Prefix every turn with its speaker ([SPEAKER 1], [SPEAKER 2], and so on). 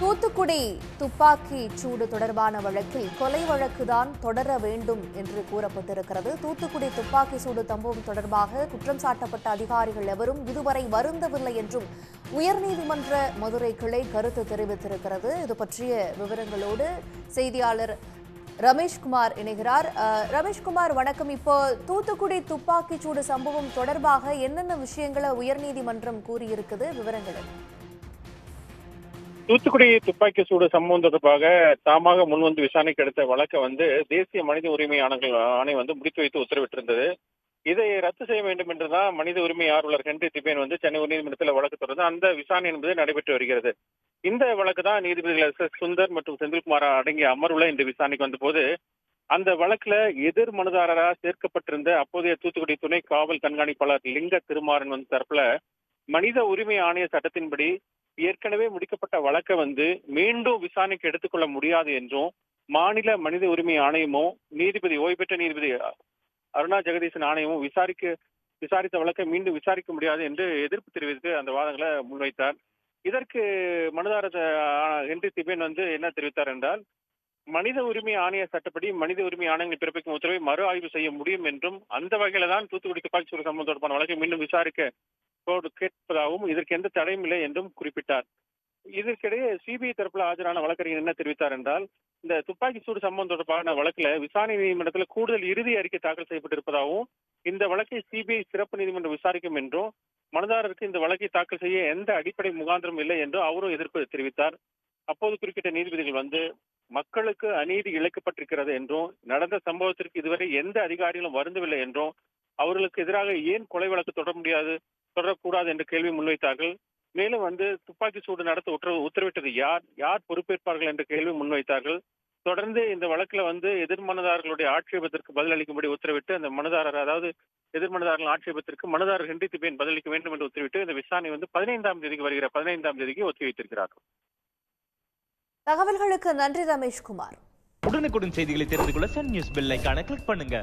[SPEAKER 1] தூத்துக்குடி துப்பாக்கி சூடு தொடர்பான வழக்கில் கொலை வழக்குதான் தொடர வேண்டும் என்று கூறப்பட்டிருக்கிறது. தூத்துக்குடி துப்பாக்கி சூடு சம்பவம் தொடர்பாக குற்றம் சாட்டப்பட்ட அதிகாரிகள் எவரும் இதுவரை வருந்தவில்லை என்றும் உயர்நீதிமன்ற மதுரை கிளை கருத்து தெரிவித்திருக்கிறது. இது பற்றிய விவரங்களோடு செய்தியாளர் ரமேஷ்குமார் இணைகிறார். ரமேஷ்குமார் வணக்கம். இப்போ தூத்துக்குடி துப்பாக்கி சூடு சம்பவம் தொடர்பாக என்னென்ன விஷயங்களை உயர்நீதிமன்றம் கூறியிருக்குது? விவரங்கள்
[SPEAKER 2] தூத்துக்குடி துப்பாக்கி சூடு சம்பவம் தொடர்பாக தாமாக முன்வந்து விசாரணைக்கு எடுத்த வழக்கை வந்து தேசிய மனித உரிமை ஆணைகள் ஆணை வந்து முடித்து வைத்து உத்தரவிட்டிருந்தது. இதை ரத்து செய்ய வேண்டும் என்றுதான் மனித உரிமை ஆர்வலர் ஹென்றி திபேன் வந்து சென்னை உயர்நீதிமன்றத்தில் வழக்கு தொடர்ந்து அந்த விசாரணை என்பது நடைபெற்று வருகிறது. இந்த வழக்கு தான் நீதிபதிகள் எஸ் எஸ் சுந்தர் மற்றும் செந்தில்குமார் அடங்கிய அமர்வுல இந்த விசாரணைக்கு வந்தபோது அந்த வழக்குல எதிர் மனுதாரராக சேர்க்கப்பட்டிருந்த அப்போதைய தூத்துக்குடி துணை காவல் கண்காணிப்பாளர் லிங்க திருமாறன் வந்து தரப்புல மனித உரிமை ஆணைய சட்டத்தின்படி ஏற்கனவே முடிக்கப்பட்ட வழக்கை வந்து மீண்டும் விசாரணைக்கு எடுத்துக்கொள்ள முடியாது என்றும் மாநில மனித உரிமை ஆணையமோ நீதிபதி ஓய்வு பெற்ற நீதிபதி அருணா ஜெகதீசன் ஆணையமும் விசாரிக்க விசாரித்த வழக்கை மீண்டும் விசாரிக்க முடியாது என்று எதிர்ப்பு தெரிவித்து அந்த வாதங்களை முன்வைத்தார். இதற்கு மனுதாரர் அஹ், ஹென்றி திபேன் வந்து என்ன தெரிவித்தார் என்றால் மனித உரிமை ஆணைய சட்டப்படி மனித உரிமை ஆணையங்கள் பிறப்பிக்கும் உத்தரவை மறு ஆய்வு செய்ய முடியும் என்றும் அந்த வகையில தான் தூத்துக்குடி துப்பாக்கி சூடு சம்பவம் தொடர்பான வழக்கை மீண்டும் விசாரிக்க கோர்ட் கேட்பதாகவும் இதற்கு எந்த தடையும் இல்லை என்றும் குறிப்பிட்டார். இதற்கிடையே சிபிஐ தரப்புல ஆஜரான வழக்கறிஞர் என்ன தெரிவித்தார் என்றால் இந்த துப்பாக்கி சூடு சம்பவம் தொடர்பான வழக்குல விசாரணை நீதிமன்றத்தில் கூடுதல் இறுதி அறிக்கை தாக்கல் செய்யப்பட்டிருப்பதாகவும் இந்த வழக்கை சிபிஐ சிறப்பு நீதிமன்றம் விசாரிக்கும் என்றும் மனுதாரருக்கு இந்த வழக்கை தாக்கல் செய்ய எந்த அடிப்படை முகாந்திரம் இல்லை என்றும் அவரும் எதிர்ப்பு தெரிவித்தார். அப்போது குறிப்பிட்ட நீதிபதிகள் வந்து மக்களுக்கு அநீதி இழைக்கப்பட்டிருக்கிறது என்றும் நடந்த சம்பவத்திற்கு இதுவரை எந்த அதிகாரிகளும் வருந்தவில்லை என்றும் அவர்களுக்கு எதிராக ஏன் கொலை வழக்கு தொடர முடியாது தொடரக்கூடாது என்ற கேள்வி முன்வைத்தார்கள். மேலும் வந்து துப்பாக்கி சூடு நடத்த உத்தரவு உத்தரவிட்டது யார் யார் பொறுப்பேற்பார்கள் என்ற கேள்வி முன்வைத்தார்கள். தொடர்ந்து இந்த வழக்குல வந்து எதிர் மனுதாரர்களுடைய ஆட்சேபத்திற்கு பதிலளிக்கும்படி உத்தரவிட்டு அந்த மனுதாரர் அதாவது எதிர் மனுதாரர்கள் ஆட்சேபத்திற்கு மனுதாரர் ஹென்றி திபேன் பதிலளிக்க வேண்டும் என்று உத்தரவிட்டு இந்த விசாரணை வந்து பதினைந்தாம் தேதிக்கு வருகிற பதினைந்தாம் தேதிக்கு ஒத்திவைத்திருக்கிறார்கள்
[SPEAKER 1] தகவல்களுக்கு நன்றி ரமேஷ்குமார்.
[SPEAKER 3] உடனுக்குடன் செய்திகளை தெரிந்து கொள்ள சன் நியூஸ் பெல் ஐகானை கிளிக் பண்ணுங்க.